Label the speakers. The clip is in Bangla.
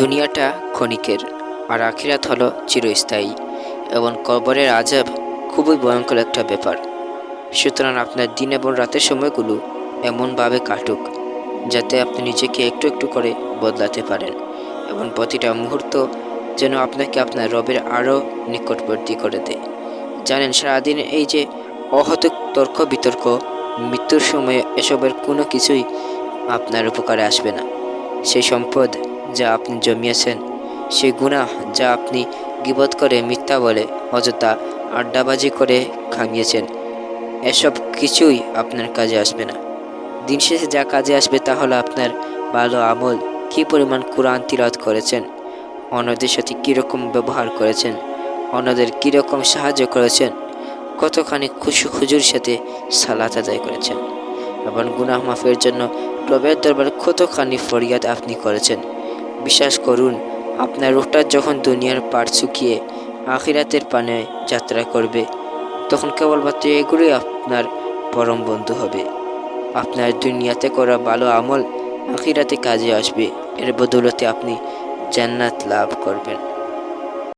Speaker 1: দুনিয়াটা ক্ষণিকের, আর আখিরাত হলো চিরস্থায়ী, এবং কবরের আজাব খুবই ভয়ঙ্কর একটা ব্যাপার। সুতরাং আপনার দিন এবং রাতের সময়গুলো এমনভাবে কাটুক, যাতে আপনি নিজেকে একটু একটু করে বদলাতে পারেন, এবং প্রতিটা মুহূর্ত যেন আপনাকে আপনার রবের আরও নিকটবর্তী করে দেয়। জানেন, সারাদিন এই যে অহত তর্ক, বিতর্ক, মৃত্যুর সময়ে এসবের কোনো কিছুই আপনার উপকারে আসবে না। সেই সম্পদ যা আপনি জমিয়েছেন। সেই গুণা যা আপনি গিবত করে মিথ্যা বলে অযথা আড্ডাবাজি করে খামিয়েছেন। এসব কিছুই আপনার কাজে আসবে না। দিন শেষে যা কাজে আসবে তা হলো আপনার ভালো আমল। কী পরিমাণ কোরআন তিরাত করেছেন? অন্যদের সাথে কীরকম ব্যবহার করেছেন? অন্যদের কীরকম সাহায্য করেছেন? কতখানি খুশি খুজুর সাথে সালাত আদায় করেছেন? এবং গুনাহ মাফের জন্য রবের দরবার কতখানি ফরিয়াদ আপনি করেছেন? বিশ্বাস করুন, আপনার রূহটা যখন দুনিয়ার পার শুকিয়ে আখিরাতের পানে যাত্রা করবে, তখন কেবলমাত্র এগুলোই আপনার পরম বন্ধু হবে। আপনার দুনিয়াতে করা ভালো আমল আখিরাতে কাজে আসবে। এর বদৌলতে আপনি জান্নাত লাভ করবেন।